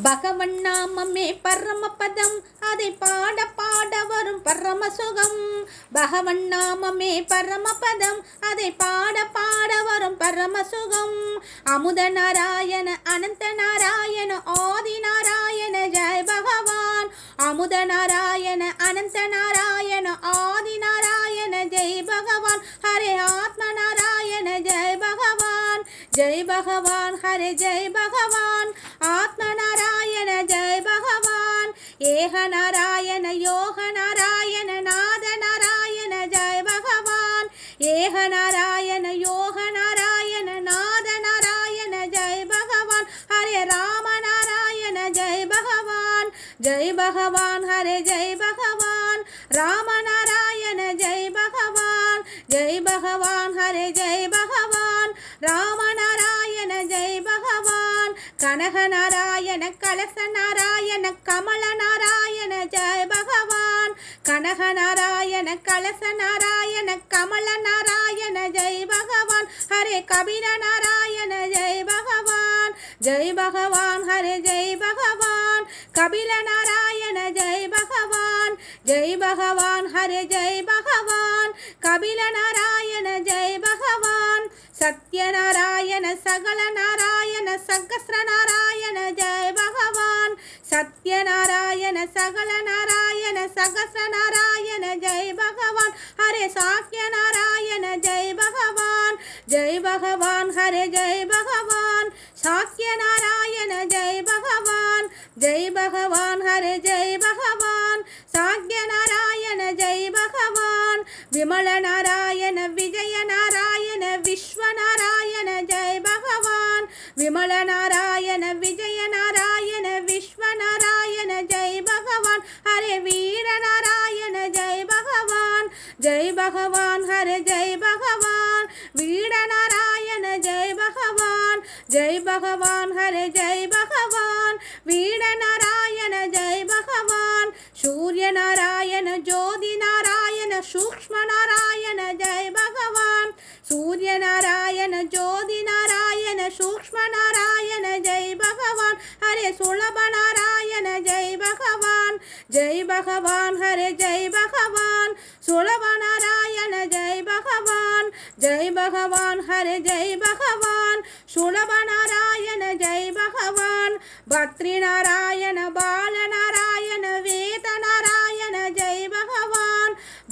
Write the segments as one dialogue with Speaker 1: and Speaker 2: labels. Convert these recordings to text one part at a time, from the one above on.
Speaker 1: பகவன் நாமமே பரமபதம். அதை பாட பாட வரும் பரம சுகம் பகவன் நாமமே பரமபதம். அதை பாட பாட வரும் பரம சுகம் அமுத நாராயண அனந்த நாராயண ஆதி நாராயண ஜெய பகவான். அமுத நாராயண அனந்த நாராயண ஆதி நாராயண ஜெய் பகவான். ஹரே ஆத்ம நாராயண ஜெய் பகவான் ஜெய் பகவான் ஹரே ஜெய் பகவான் ஆத்ம நாராயண ஜெய் பகவான் ஏக நாராயண யோக நாராயண நாத நாராயண ஜெய் பகவான் ஏக நாராயண யோக நாராயண நாத நாராயண ஜெய் பகவான் ஹரே ராம நாராயண ஜெய் பகவான் ஜெய் பகவான் ஹரே ஜெய் பகவான் ராம நாராயண ஜெய் பகவான் ராமநாராயண ஜெய் பகவான். கனக நாராயண கலச நாராயண கமல நாராயண ஜெய் பகவான். கனக நாராயண கலச நாராயண கமல நாராயண ஜெய் பகவான். ஹரே கபிர நாராயண ஜெய் பகவான். ஜெய் பகவான் ஹரே ஜெய் பகவான். கபில நாராயண ஜெய் பகவான். ஜெய் பகவான் ஹரே ஜெய் பகவான். கபில நாராயண ஜெய் பகவான் சத்யநாராயண சகல நாராயண சகஸ்ர நாராயண ஜெய் பகவான் சத்யநாராயண சகல நாராயண சகஸ்ர நாராயண ஜெய் பகவான் ஹரே சாக்கிய நாராயண ஜெய் பகவான் ஜெய் பகவான் ஹரே ஜெய் பகவான் சாக்கிய நாராயண ஜெய் பகவான் ஜெய் பகவான் ஹரே ஜெய் பகவான் சாக்கிய நாராயண ஜெய் பகவான் விமல நாராயண விஜய நாராயண விஸ்வ நாராயண ஜெய் பகவான் விமல நாராயண விஜய நாராயண விஸ்வ நாராயண ஜெய் பகவான் ஹரே வீர நாராயண ஜெய் பகவான் ஜெய் பகவான் ஹரே ஜெய் பகவான் வீர நாராயண ஜெய் பகவான் ஜெய் பகவான் நாராயண சூக்ஷ்ம நாராயண ஜெய் பகவான் சூரிய நாராயண ஜோதி நாராயண சூக்ஷ்ம நாராயண ஜெய் பகவான் ஹரே சுலப நாராயண ஜெய் பகவான் ஜெய் பகவான் ஹரே ஜெய் பகவான் சுலப நாராயண ஜெய் பகவான் ஜெய் பகவான் ஹரே ஜெய்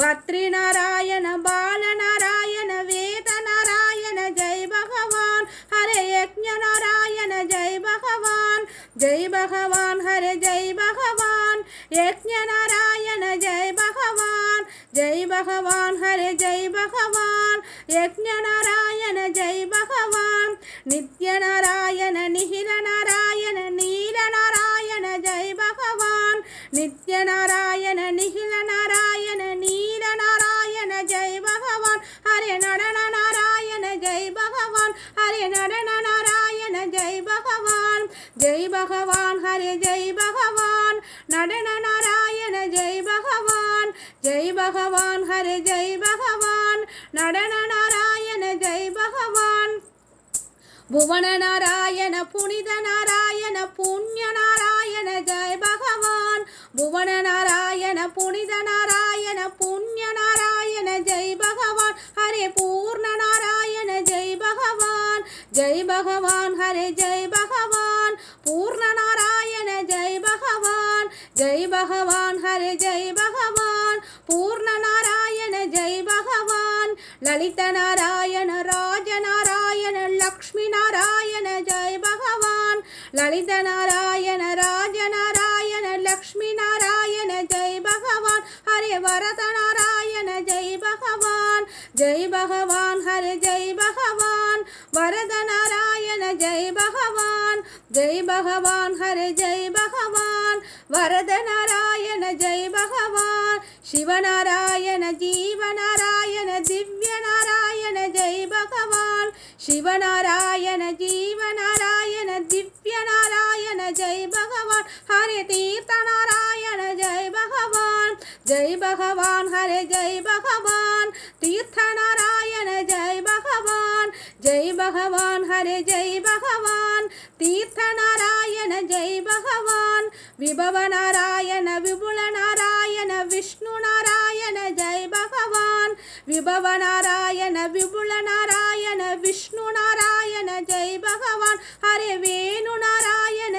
Speaker 1: பத்ரி நாராயண பால நாராயண வேத நாராயண ஜெய் பகவான். ஹரே யஜ்ஞ நாராயண ஜெய் பகவான். ஜெய் பகவான் ஹரே ஜெய் பகவான். யஜ்ஞ நாராயண ஜெய் பகவான். ஜெய் பகவான் ஹரே ஜெய் பகவான். யஜ்ஞ நாராயண ஜெய் பகவான். நித்ய நாராயண நிகில நாராயண நீல நாராயண ஜெய் பகவான். நித்ய நாராயண நிகில நாராயண நீல நாராயண ஜெய் பகவான். ஹரே நடன நாராயண ஜெய் பகவான். ஹரே நடன நாராயண ஜெய் பகவான். ஜெய் பகவான் ஹரே ஜெய் பகவான். நடன நாராயண ஜெய் பகவான். ஜெய் பகவான் ஹரே ஜெய் பகவான். நடன நாராயண புவன நாராயண புனித நாராயண புண்ணிய நாராயண ஜெய பகவான். புவன நாராயண புனித நாராயண புண்ணிய நாராயண ஜெய் பகவான். ஹரே பூர்ண நாராயண ஜெய் பகவான். ஜெய் பகவான் ஹரே ஜெய் பகவான். பூர்ண நாராயண ஜெய் பகவான். ஜெய் பகவான் ஹரே ஜெய் பகவான். பூர்ண நாராயண ஜெய் பகவான். லலித நாராயண ராஜ நாராயண லக்ஷ்மி நாராயண ஜெய் பகவான் லலித நாராயண ராஜ வரத நாராயண ஜெய் பகவான் ஜெய் பகவான் ஹரே ஜெய் பகவான். வரத நாராயண ஜெய் பகவான் ஜெய் பகவான் ஹரே ஜெய் பகவான். வரத நாராயண ஜெய் பகவான். சிவநாராயண ஜீவநாராயண திவ்ய நாராயண ஜெய் பகவான். சிவநாராயண ஜீவநாராயண திவ்ய நாராயண ஜெய் பகவான். ஹரி தீர்த்தன பகவான் ஜெய் பகவான் ஹரே ஜெய் பகவான் தீர்த்த நாராயண ஜெய் பகவான் ஜெய் பகவான் ஹரே ஜெய் பகவான் தீர்த்த நாராயண ஜெய் பகவான் பகவான் விபவ நாராயண விபுல நாராயண விஷ்ணு நாராயண ஜெய் பகவான் விபவ நாராயண விபுல நாராயண விஷ்ணு நாராயண ஜெய் பகவான் ஹரே வேணு நாராயண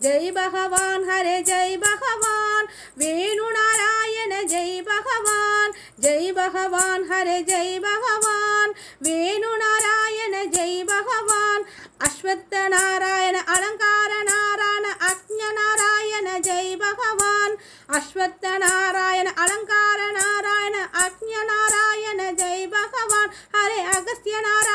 Speaker 1: ஜெய் பகவான் ஹரே ஜெய் பகவான். வேணு நாராயண ஜெய் பகவான். ஜெய் பகவான் ஹரே ஜெய் பகவான். வேணு நாராயண ஜெய் பகவான். அஸ்வத்த நாராயண அலங்கார நாராயண அக்ஞ நாராயண ஜெய் பகவான். அஸ்வத்த நாராயண அலங்கார நாராயண அக்ஞ நாராயண ஜெய் பகவான். ஹரே அகஸ்திய நாராயண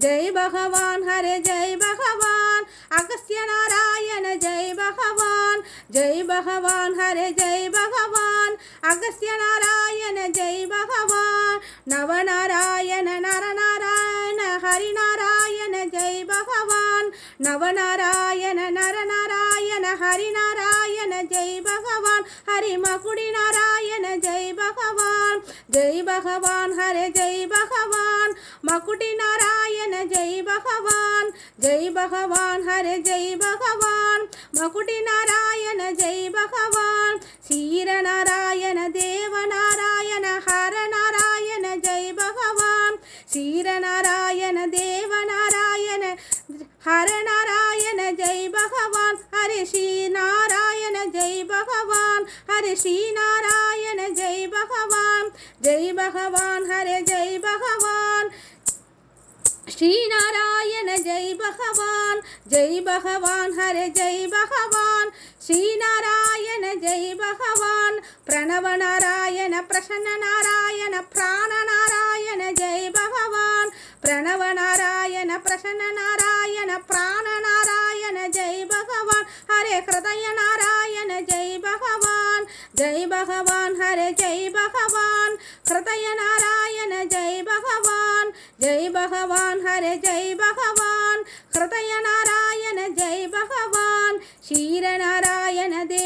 Speaker 1: ஜெய் பகவான் ஹரே ஜெய் பகவான். அகஸ்திய நாராயண ஜெய் பகவான். ஜெய் பகவான் ஹரே ஜெய் பகவான். அகஸ்திய நாராயண ஜெய் பகவான். நவநாராயண நரநாராயண ஹரிநாராயண ஜெய் பகவான். நவநாராயண நரநாராயண ஹரிநாராயண ஜெய் பகவான். ஹரிமகுடி நாராயண ஜெய் பகவான். ஜெய் பகவான் ஹரே ஜெய் பகவான். மகுடி நாராயண ஜெய் பகவான் ஜெய் பகவான் ஹரே ஜெய் பகவான். மகுடி நாராயண ஜெய் பகவான். சீர நாராயண தேவ நாராயண ஹர நாராயண ஜெய் பகவான். சீர நாராயண தேவ நாராயண ஹர நாராயண ஜெய் பகவான். ஹரி ஸ்ரீ நாராயண ஜெய் பகவான். ஹரி ஸ்ரீ நாராயண ஜெய் பகவான். ஜெய் பகவான் ஹரே ஜெய் பகவான். ஸ்ரீநாராயண ஜெய் பகவான் ஜெய் பகவான் ஹரே ஜெய் பகவான் ஸ்ரீநாராயண ஜெய் பகவான் பிரணவ நாராயண பிரசன்ன நாராயண பிராண நாராயண ஜெய் பகவான் பிரணவ நாராயண பிரசன்ன நாராயண பிராண நாராயண जय भगवान् हरे जय भगवान् हृदय नारायण जय भगवान् जय भगवान् हरे जय भगवान् हृदय नारायण जय भगवान् क्षीरनारायण देव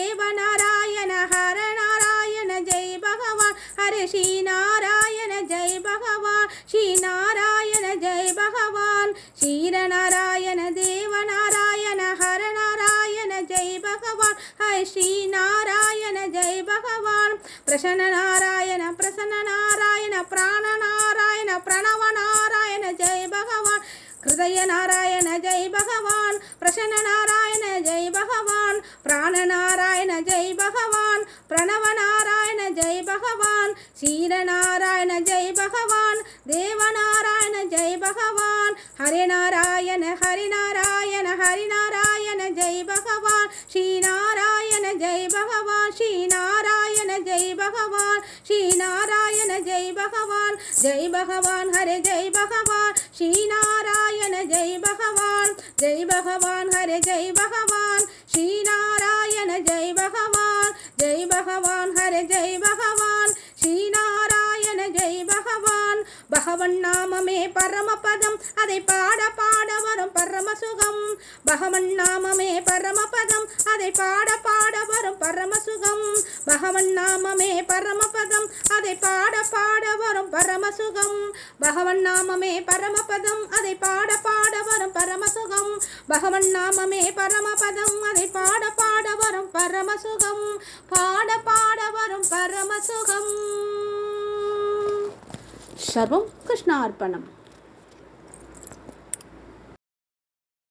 Speaker 1: பகவான் பிரசன்ன நாராயண பிரசன்ன நாராயண பிராண நாராயண பிரணவ நாராயண ஜெய் பகவான் ஹிருதய நாராயண ஜெய் பகவான் பிரசன்ன நாராயண ஜெய் பகவான் பிராண நாராயண ஜெய் பகவான் பிரணவ நாராயண ஜெய் பகவான் சீர நாராயண ஜெய் பகவான் தேவநாராயண ஜெய் பகவான் ஹரிநாராயண ஹரிநாராயண ஹரிநாராயண ஜெய் பகவான் ஸ்ரீநாராயண ஜெய் பகவான் ஸ்ரீநாராயண ஜெய் பகவான் ஸ்ரீநாராயண ஜெய் பகவான் ஜெய் பகவான் ஹரே ஜெய் பகவான் ஸ்ரீநாராயண நாராயண ஜெய் பகவான் ஜெய் பகவான் ஹரே ஜெய் பகவான் ஸ்ரீ நாராயண ஜெய் பகவான் ஜெய் பகவான் ஹரே ஜெய் பகவான் ஸ்ரீநாராயண ஜெய் பகவான். பகவன் நாமமே பரமபதம். அதை பாட பாட வரும் பரமசுகம். பகவன் நாமமே பரமபதம். அதை பாட பாட வரும் பரமசுகம். பகவன் நாமமே பரமபதம். அதை பாட பாட வரும் பரமசுகம். பகவன் நாமமே பரமபதம். அதை பாட பாட பரமசுகம். பகவன் நாமமே பரமபதம். அதை பாட பாட வரும் பரமசுகம். பாட பாட வரும் பரமசுகம். சர்வம் கிருஷ்ணார்ப்பணம்.